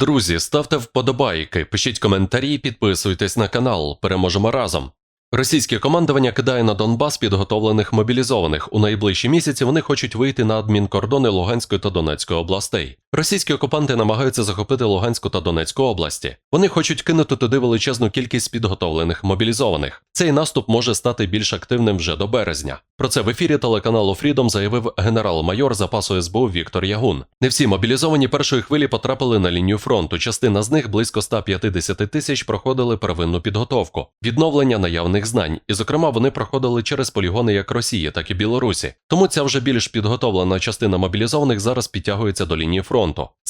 Друзі, ставте вподобайки, пишіть коментарі, підписуйтесь на канал. Переможемо разом. Російське командування кидає на Донбас підготовлених мобілізованих. У найближчі місяці вони хочуть вийти на адмінкордони Луганської та Донецької областей. Російські окупанти намагаються захопити Луганську та Донецьку області. Вони хочуть кинути туди величезну кількість підготовлених мобілізованих. Цей наступ може стати більш активним вже до березня. Про це в ефірі телеканалу Freedom заявив генерал-майор запасу СБУ Віктор Ягун. Не всі мобілізовані першої хвилі потрапили на лінію фронту. Частина з них близько 150 тисяч проходили первинну підготовку, відновлення наявних знань, і, зокрема, вони проходили через полігони як Росії, так і Білорусі. Тому ця вже більш підготовлена частина мобілізованих зараз підтягується до лінії фронту,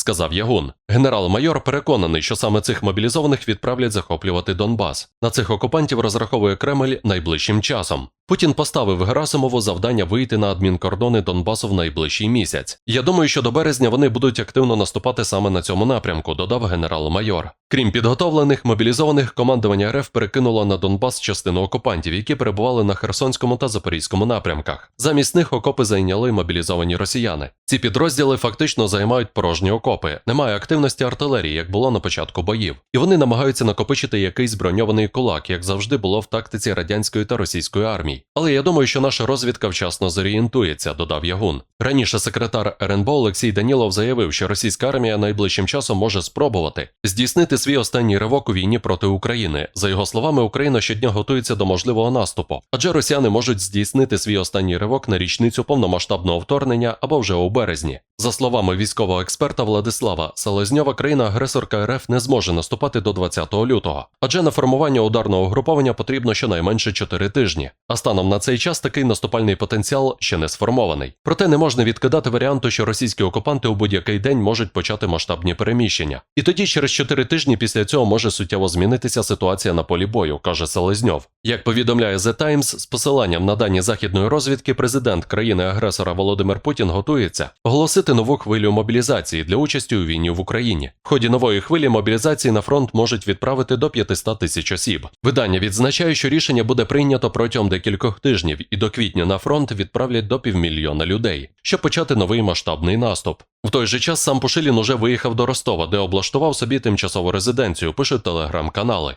сказав Ягун. Генерал-майор переконаний, що саме цих мобілізованих відправлять захоплювати Донбас. На цих окупантів розраховує Кремль найближчим часом. Путін поставив Герасимову завдання вийти на адмінкордони Донбасу в найближчий місяць. Я думаю, що до березня вони будуть активно наступати саме на цьому напрямку, додав генерал-майор. Крім підготовлених, мобілізованих командування РФ перекинуло на Донбас частину окупантів, які перебували на Херсонському та Запорізькому напрямках. Замість них окопи зайняли мобілізовані росіяни. Ці підрозділи фактично займають порожні окопи. Немає активності артилерії, як було на початку боїв, і вони намагаються накопичити якийсь броньований кулак, як завжди було в тактиці радянської та російської армії. Але я думаю, що наша розвідка вчасно зорієнтується, додав Ягун. Раніше секретар РНБО Олексій Данілов заявив, що російська армія найближчим часом може спробувати здійснити свій останній ривок у війні проти України. За його словами, Україна щодня готується до можливого наступу, адже росіяни можуть здійснити свій останній ривок на річницю повномасштабного вторгнення або вже у березні. За словами військового експерта Владислава Селезньова, країна-агресорка РФ не зможе наступати до 20 лютого, адже на формування ударного угруповання потрібно щонайменше 4 тижні. А станом на цей час такий наступальний потенціал ще не сформований. Проте не можна відкидати варіанту, що російські окупанти у будь-який день можуть почати масштабні переміщення. І тоді через 4 тижні після цього може суттєво змінитися ситуація на полі бою, каже Селезньов. Як повідомляє The Times, з посиланням на дані західної розвідки, президент країни-агресора Володимир Путін готується оголосити нову хвилю мобілізації для участі у війні в Україні. В ході нової хвилі мобілізації на фронт можуть відправити до 500 тисяч осіб. Видання відзначає, що рішення буде прийнято протягом декількох тижнів, і до квітня на фронт відправлять до півмільйона людей, щоб почати новий масштабний наступ. В той же час сам Пушилін уже виїхав до Ростова, де облаштував собі тимчасову резиденцію, пишуть телеграм-канали.